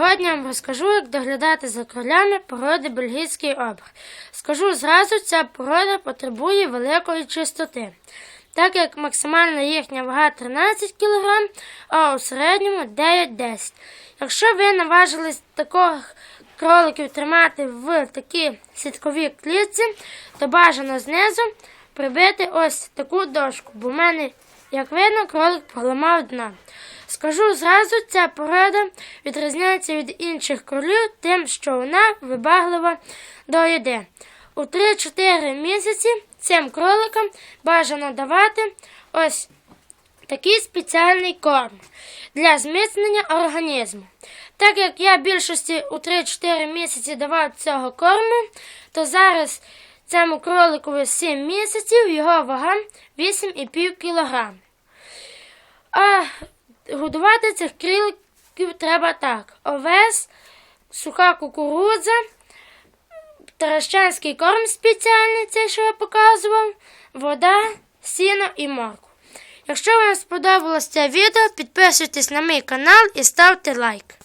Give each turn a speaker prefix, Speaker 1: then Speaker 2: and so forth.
Speaker 1: Сьогодні я вам розкажу, як доглядати за кролями породи бельгійський обр. Скажу зразу, ця порода потребує великої чистоти, так як максимальна їхня вага 13 кг, а у середньому 9-10. Якщо ви наважились таких кроликів тримати в такій сітковій клітці, то бажано знизу прибити ось таку дошку, бо в мене, як видно, кролик проламав дно. Скажу зразу, ця порода відрізняється від інших кролів тим, що вона вибаглива до їди. У 3-4 місяці цим кроликам бажано давати ось такий спеціальний корм для зміцнення організму. Так як я більшості у 3-4 місяці давав цього корму, то зараз цьому кроликові 7 місяців його вага 8,5 кг. А годувати цих кріликів треба так: овес, суха кукурудза, таращанський корм спеціальний, цей, що я показував, вода, сіно і морку. Якщо вам сподобалось це відео, підписуйтесь на мій канал і ставте лайк.